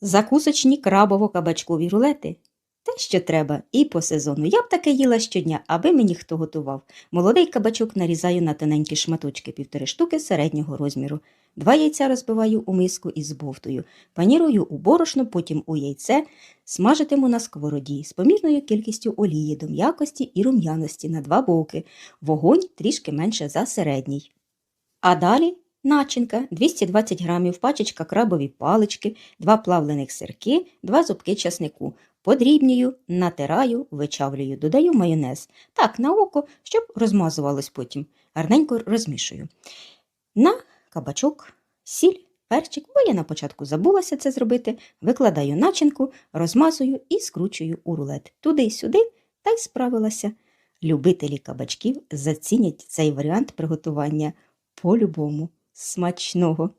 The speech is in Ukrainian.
Закусочні крабово-кабачкові рулети. Те, що треба, і по сезону. Я б таке їла щодня, аби мені хто готував. Молодий кабачок нарізаю на тоненькі шматочки півтори штуки середнього розміру. Два яйця розбиваю у миску із бовтою. Панірую у борошно, потім у яйце, смажитиму на сковороді з помірною кількістю олії до м'якості і рум'яності на два боки. Вогонь трішки менше за середній. А далі начинка 220 грамів, пачечка крабові палички, два плавлених сирки, два зубки часнику. Подрібнюю, натираю, вичавлюю, додаю майонез. Так, на око, щоб розмазувалось потім. Гарненько розмішую. На кабачок, сіль, перчик, бо я на початку забулася це зробити, викладаю начинку, розмазую і скручую у рулет. Туди-сюди та й справилася. Любителі кабачків зацінять цей варіант приготування по-любому. Смачного!